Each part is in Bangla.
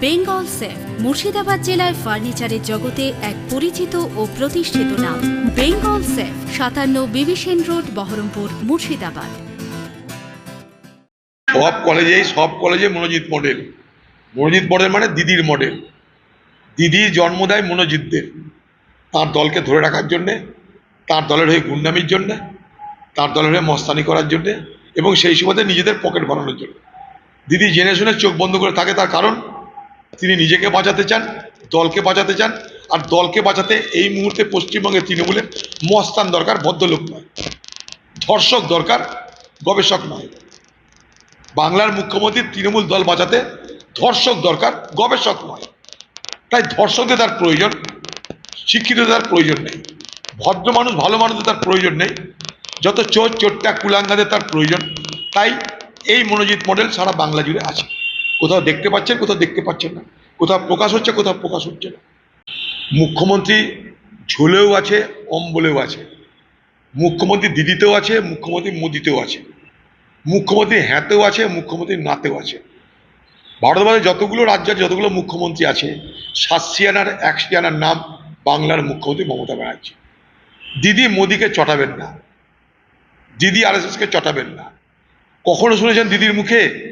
বেঙ্গল সেফ, মুর্শিদাবাদ জেলায় ফার্নিচারের জগতে এক পরিচিত ও প্রতিষ্ঠিত নাম। বেঙ্গল সেফ, সাতান্ন বিবিসেন রোড, বহরমপুর, মুর্শিদাবাদ। সব কলেজেই সব কলেজে মনোজিৎ মডেল। মনোজিৎ মডেল মানে দিদির মডেল। দিদি জন্ম দেয় মনোজিৎদের। তার দলকে ধরে রাখার জন্যে, তার দলের হয়ে গুন্ডামির জন্যে, তার দলের হয়ে মস্তানি করার জন্যে এবং সেই সুবাদে নিজেদের পকেট ভরানোর জন্য। দিদি জেনে শুনে চোখ বন্ধ করে থাকে তার কারণ তিনি নিজেকে বাঁচাতে চান, দলকে বাঁচাতে চান, আর দলকে বাঁচাতে এই মুহূর্তে পশ্চিমবঙ্গের তৃণমূলের মস্তান দরকার, ভদ্রলোক নয়। ধর্ষক দরকার, গবেষক নয়। বাংলার মুখ্যমন্ত্রী তৃণমূল দল বাঁচাতে ধর্ষক দরকার, গবেষক নয়। তাই ধর্ষকদের তার প্রয়োজন শিক্ষিত তার প্রয়োজন নেই। ভদ্র মানুষ, ভালো মানুষদের তার প্রয়োজন নেই। যত চোর, চোরটা, কুলাঙ্গাদের তার প্রয়োজন। তাই এই মনোজিৎ মডেল সারা বাংলা জুড়ে আছে। কোথাও দেখতে পাচ্ছেন, কোথাও দেখতে পাচ্ছেন না। কোথাও প্রকাশ হচ্ছে, কোথাও প্রকাশ হচ্ছে না। মুখ্যমন্ত্রী ঝুলেও আছে অম্বলেও আছে। মুখ্যমন্ত্রী দিদিতেও আছে, মুখ্যমন্ত্রী মোদিতেও আছে। মুখ্যমন্ত্রী হ্যাঁতেও আছে, মুখ্যমন্ত্রী নাতেও আছে। ভারতবর্ষে যতগুলো রাজ্য আছে, যতগুলো মুখ্যমন্ত্রী আছে, সাতশিয়ানার, একশিয়ানার নাম বাংলার মুখ্যমন্ত্রী মমতা ব্যানার্জি। দিদি মোদিকে চটাবেন না। দিদি আর এস আরএসএসকে চটাবেন না। কখনো শুনেছেন দিদির মুখে?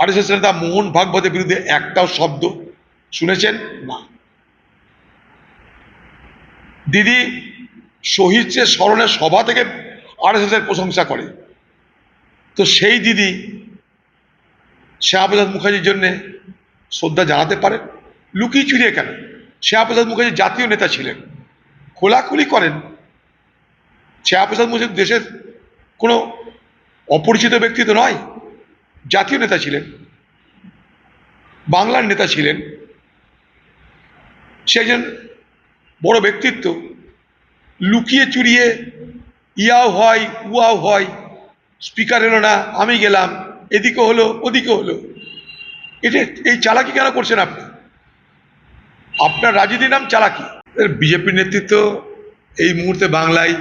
আরএসএস নেতা মোহন ভাগবতের বিরুদ্ধে একটাও শব্দ শুনেছেন? না। দিদি শহীদদের স্মরণের সভা থেকে আরএসএসের প্রশংসা করে, তো সেই দিদি শ্যামাপ্রসাদ মুখার্জির জন্যে শ্রদ্ধা জানাতে পারেন? লুকিয়ে চুরিয়ে কেন? শ্যামাপ্রসাদ মুখার্জি জাতীয় নেতা ছিলেন, খোলাখুলি করেন। শ্যামাপ্রসাদ মুখার্জি দেশের কোনো অপরিচিত ব্যক্তি তো নয়। জাতীয় নেতা ছিলেন, বাংলার নেতা ছিলেন, সে একজন বড় ব্যক্তিত্ব, লুকিয়ে চুরিয়ে ইয়াও হয়, উয়াও হয়, স্পিকার এলো না, আমি গেলাম, এদিকে হলো, ওদিকে হলো। এটা, এই চালাকি কেন করছেন আপনি? আপনার রাজনীতির নাম চালাকি। বিজেপির নেতৃত্ব এই মুহূর্তে বাংলায়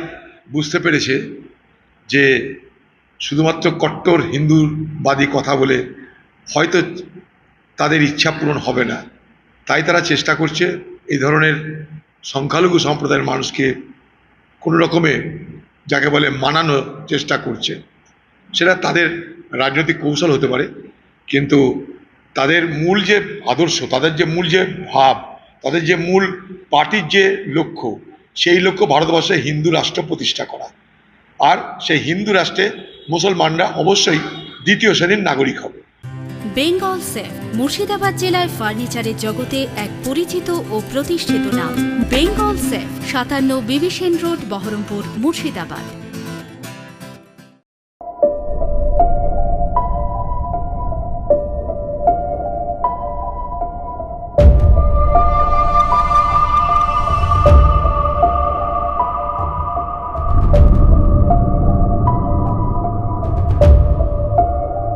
বুঝতে পেরেছে যে শুধুমাত্র কট্টর হিন্দুবাদী কথা বলে হয়তো তাদের ইচ্ছা পূরণ হবে না। তাই তারা চেষ্টা করছে এই ধরনের সংখ্যালঘু সম্প্রদায়ের মানুষকে কোনো রকমে যাকে বলে মানানোর চেষ্টা করছে। সেটা তাদের রাজনৈতিক কৌশল হতে পারে, কিন্তু তাদের মূল যে আদর্শ, তাদের যে মূল যে ভাব, তাদের যে মূল পার্টির যে লক্ষ্য, সেই লক্ষ্য ভারতবর্ষে হিন্দু রাষ্ট্র প্রতিষ্ঠা করা। আর সেই হিন্দু রাষ্ট্রে মুসলমানরা অবশ্যই দ্বিতীয় শ্রেণির নাগরিক হবে। বেঙ্গল সেফ, মুর্শিদাবাদ জেলায় ফার্নিচারের জগতে এক পরিচিত ও প্রতিষ্ঠিত নাম। বেঙ্গল সেফ, সাতান্ন বিবিসেন রোড, বহরমপুর, মুর্শিদাবাদ।